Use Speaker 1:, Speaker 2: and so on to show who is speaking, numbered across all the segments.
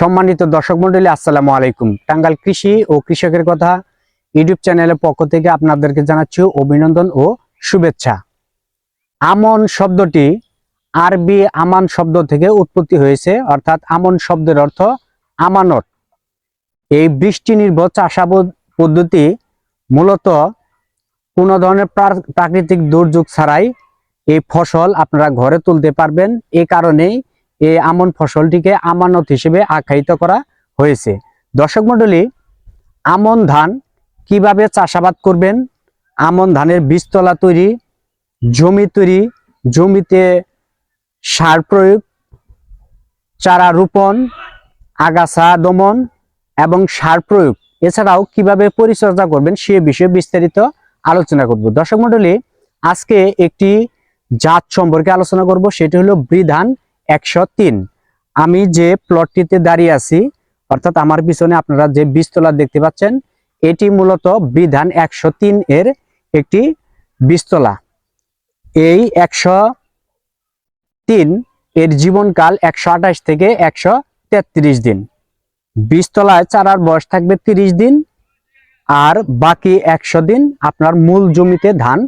Speaker 1: সম্মানিত দর্শক মন্ডলী, আসসালামু আলাইকুম। টাঙ্গাল কৃষি ও কৃষকের কথা ইউটিউব চ্যানেলের পক্ষ থেকে আপনাদেরকে জানাচ্ছি অভিনন্দন ও শুভেচ্ছা। আমন শব্দটি আরবি আমান শব্দ থেকে উৎপত্তি হয়েছে, অর্থাৎ আমন শব্দের অর্থ আমানত। এই বৃষ্টি নির্ভর চাষাবাদ পদ্ধতি মূলত কোনো ধরনের প্রাকৃতিক দুর্যোগ ছাড়াই এই ফসল আপনারা ঘরে তুলতে পারবেন। এই কারণেই এই আমন ফসলটিকে আমানত হিসেবে আখ্যায়িত করা হয়েছে। দর্শক মণ্ডলী, আমন ধান কীভাবে চাষাবাদ করবেন? আমন ধানের বীজতলা তৈরি, জমি তৈরি, জমিতে সার প্রয়োগ, চারা রোপণ, আগাছা দমন এবং সার প্রয়োগ। এছাড়াও কীভাবে পরিচর্যা করবেন সে বিষয়ে বিস্তারিত আলোচনা করব। দর্শক মণ্ডলী, আজকে একটি জাত সম্পর্কে আলোচনা করব, সেটি হলো বৃধান একশো তিন। আমি যে প্লটটিতে দাঁড়িয়ে আছি, অর্থাৎ আমার পিছনে আপনারা যে বীজতলা দেখতে পাচ্ছেন, এটি মূলত বিধান একশো তিন এর একটি বীজতলা। এই একশো তিন এর জীবনকাল একশো আঠাশ থেকে একশো তেত্রিশ দিন। বীজতলায় চারার বয়স থাকবে তিরিশ দিন, আর বাকি একশো দিন আপনার মূল জমিতে ধান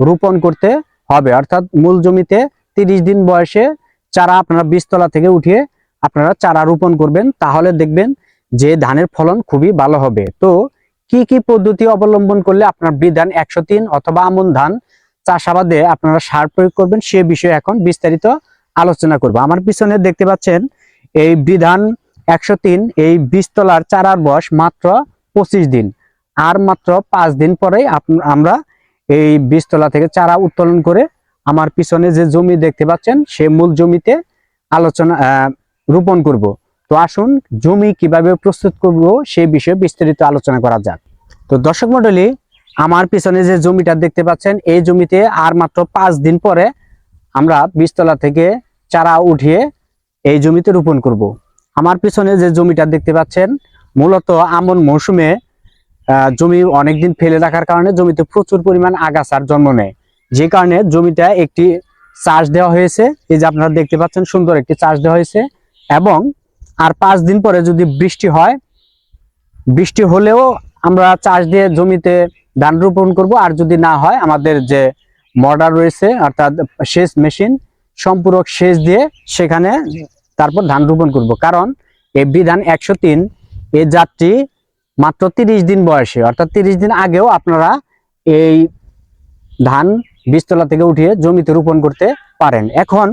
Speaker 1: রোপণ করতে হবে। অর্থাৎ মূল জমিতে তিরিশ দিন বয়সে চারা আপনারা বীজতলা থেকে উঠিয়ে আপনারা চারা রোপণ করবেন, তাহলে দেখবেন যে ধানের ফলন খুবই ভালো হবে। তো কি কি পদ্ধতি অবলম্বন করলে আপনার বিধান একশো তিন অথবা আমন ধান চাষাবাদে আপনারা সার প্রয়োগ করবেন, সে বিষয়ে এখন বিস্তারিত আলোচনা করব। আমার পিছনে দেখতে পাচ্ছেন এই বিধান একশো তিন, এই বীজতলার চারার বয়স মাত্র পঁচিশ দিন। আর মাত্র পাঁচ দিন আপ- আমরা এই বীজতলা থেকে চারা উত্তোলন করে আমার পিছনে যে জমি দেখতে পাচ্ছেন, সে মূল জমিতে আলোচনা রোপণ করব। তো আসুন, জমি কীভাবে প্রস্তুত করব সেই বিষয়ে বিস্তারিত আলোচনা করা যাক। তো দর্শক মন্ডলী আমার পিছনে যে জমিটা দেখতে পাচ্ছেন, এই জমিতে আর মাত্র পাঁচ দিন পরে আমরা বীজতলা থেকে চারা উঠিয়ে এই জমিতে রোপণ করব। আমার পিছনে যে জমিটা দেখতে পাচ্ছেন, মূলত আমন মৌসুমে জমি অনেকদিন ফেলে রাখার কারণে জমিতে প্রচুর পরিমাণ আগাছার জন্ম নেয়। যে কারণে জমিটা একটি চাষ দেওয়া হয়েছে। এই যে আপনারা দেখতে পাচ্ছেন, সুন্দর একটি চাষ দেওয়া হয়েছে এবং আর পাঁচ দিন পরে যদি বৃষ্টি হয়, বৃষ্টি হলেও আমরা চাষ দিয়ে জমিতে ধান রোপণ করব। আর যদি না হয়, আমাদের যে মর্ডার রয়েছে, অর্থাৎ সেচ মেশিন, সম্পূরক সেচ দিয়ে সেখানে তারপর ধান রোপণ করব। কারণ এই বিধান একশো তিন এই জাতটি মাত্র তিরিশ দিন বয়সে। অর্থাৎ তিরিশ দিন আগেও আপনারা এই ধান বীজতলা থেকে উঠিয়ে জমিতে রোপণ করতে পারেন। এখন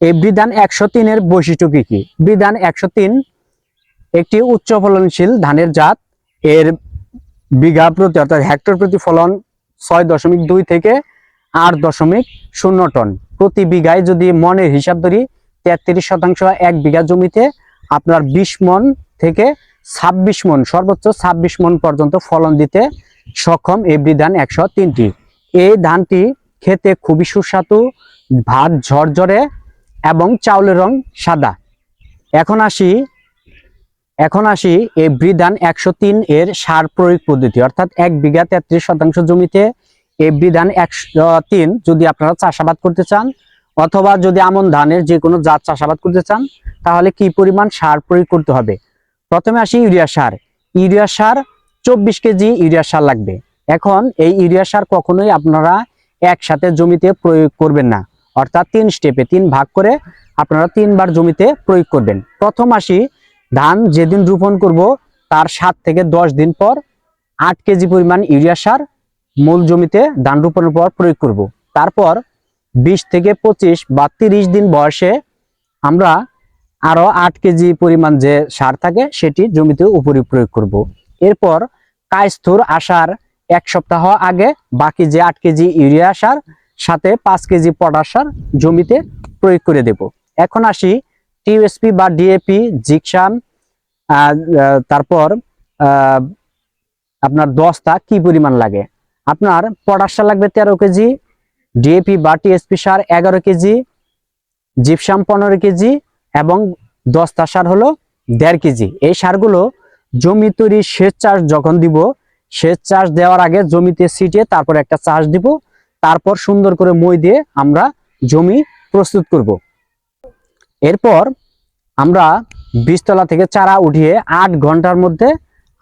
Speaker 1: এই বিধান একশো তিনের বৈশিষ্ট্য কি কি? বিধান একশো তিন একটি উচ্চ ফলনশীল ধানের জাত। এর বিঘা প্রতি অর্থাৎ হেক্টর প্রতি ফলন ছয় দশমিক দুই থেকে আট দশমিক শূন্য টন। প্রতি বিঘায় যদি মনের হিসাব ধরি তেত্রিশ শতাংশ এক বিঘা জমিতে আপনার বিশ মন থেকে ছাব্বিশ মন, সর্বোচ্চ ছাব্বিশ মন পর্যন্ত ফলন দিতে সক্ষম এই বিধান একশো তিনটি। এই ধানটি খেতে খুবই সুস্বাদু, ভাত ঝরঝরে এবং চাউলের রং সাদা। এখন আসি এখন আসি এই বৃধান একশো এর সার প্রয়োগ পদ্ধতি, অর্থাৎ এক বিঘা তেত্রিশ শতাংশ জমিতে এই বৃধান একশো যদি আপনারা চাষাবাদ করতে চান, অথবা যদি আমন ধানের যে কোনো জাত চাষাবাদ করতে চান, তাহলে কি পরিমাণ সার প্রয়োগ করতে হবে? প্রথমে আসি ইউরিয়া সার। ইউরিয়া সার চব্বিশ কেজি ইউরিয়া সার লাগবে। এখন এই ইউরিয়া সার কখনোই আপনারা একসাথে জমিতে প্রয়োগ করবেন না। অর্থাৎ তিন স্টেপে তিন ভাগ করে আপনারা তিনবার জমিতে প্রয়োগ করবেন। প্রথম আসি ধান যেদিন রোপণ করব, তার সাত থেকে দশ দিন পর আট কেজি পরিমাণ ইউরিয়া সার মূল জমিতে ধান রোপণের পর প্রয়োগ করব। তারপর বিশ থেকে পঁচিশ বা তিরিশ দিন বয়সে আমরা আরও আট কেজি পরিমাণ যে সার থাকে, সেটি জমিতে উপরে প্রয়োগ করব। এরপর কায়স্থুর আসার এক সপ্তাহ আগে বাকি যে আট কেজি ইউরিয়া সার, সাথে পাঁচ কেজি পটাশ সার জমিতে প্রয়োগ করে দেব। এখন আসি টিএসপি বা ডিএপি, জিকসাম তারপর আপনার দশটা কি পরিমাণ লাগে? আপনার পটাশ সার লাগবে তেরো কেজি, ডিএপি বা টিএসপি সার এগারো কেজি, জিপসাম পনেরো কেজি এবং দশটা সার হলো দেড় কেজি। এই সারগুলো জমি তৈরি সেচ চাষ যখন দিব সেচ চাষ দেওয়ার আগে জমিতে ছিটিয়ে তারপর একটা চাষ দিব। তারপর সুন্দর করে মই দিয়ে আমরা জমি প্রস্তুত করব। এরপর আমরা বীজতলা থেকে চারা উঠিয়ে আট ঘণ্টার মধ্যে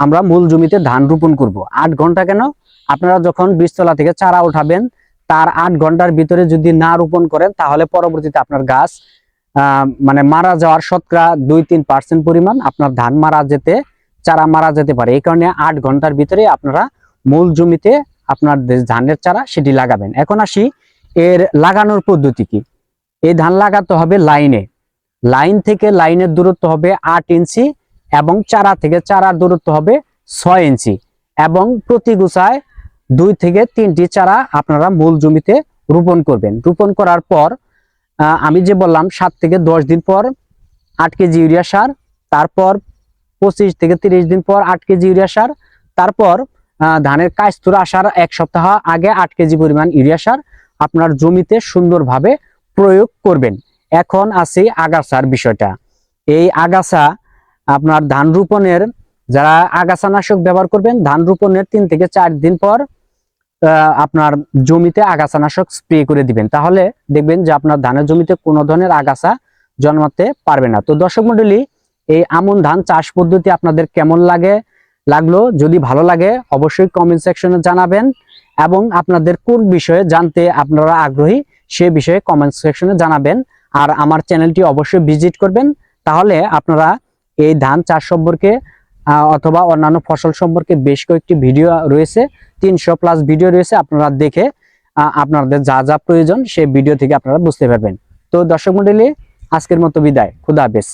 Speaker 1: আমরা মূল জমিতে ধান রোপণ করব। আট ঘণ্টা কেন? আপনারা যখন বীজতলা থেকে চারা উঠাবেন, তার আট ঘণ্টার ভিতরে যদি না রোপণ করেন, তাহলে পরবর্তীতে আপনার গাছ মানে মারা যাওয়ার শতকরা দুই তিন পার্সেন্ট পরিমাণ আপনার ধান মারা যেতে চারা মারা যেতে পারে। এই কারণে আট ঘণ্টার ভিতরে আপনারা মূল জমিতে আপনার ধানের চারা সেটি লাগাবেন। এখন আসি, এর লাগানোর পদ্ধতি কি? এই ধান লাগাতে হবে লাইনে। লাইন থেকে লাইনের দূরত্ব হবে আট ইঞ্চি এবং চারা থেকে চারার দূরত্ব হবে ছয় ইঞ্চি এবং প্রতি গুছায় দুই থেকে তিনটি চারা আপনারা মূল জমিতে রোপণ করবেন। রোপণ করার পর আমি যে বললাম, সাত থেকে দশ দিন পর আট কেজি ইউরিয়া সার, তারপর পঁচিশ থেকে তিরিশ দিন পর আট কেজি ইউরিয়া সার, তারপর ধানের কাস্তুর আসার এক সপ্তাহ আগে আট কেজি পরিমাণ ইউরিয়া সার আপনার জমিতে সুন্দরভাবে প্রয়োগ করবেন। এখন আছে আগাছার বিষয়টা। এই আগাছা আপনার ধান রোপণের, যারা আগাছা নাশক ব্যবহার করবেন, ধান রোপণের তিন থেকে চার দিন পর আপনার জমিতে আগাছা নাশক স্প্রে করে দিবেন। তাহলে দেখবেন যে আপনার ধানের জমিতে কোনো ধরনের আগাছা জন্মাতে পারবে না। তো দর্শক মন্ডলী এই আমন ধান চাষ পদ্ধতি আপনাদের কেমন লাগে, লাগল? যদি ভালো লাগে, অবশ্যই কমেন্ট সেকশনে জানাবেন এবং আপনাদের কোন বিষয়ে জানতে আপনারা আগ্রহী, সে বিষয়ে কমেন্ট সেকশনে জানাবেন। আর আমার চ্যানেলটি অবশ্যই ভিজিট করবেন। তাহলে আপনারা এই ধান চাষ সম্পর্কে অথবা অন্যান্য ফসল সম্পর্কে বেশ কয়েকটি ভিডিও রয়েছে, তিনশো প্লাস ভিডিও রয়েছে, আপনারা দেখে আপনাদের যা যা প্রয়োজন সেই ভিডিও থেকে আপনারা বুঝতে পারবেন। তো দর্শক মন্ডলী, আজকের মতো বিদায়। খুদা হাফেজ।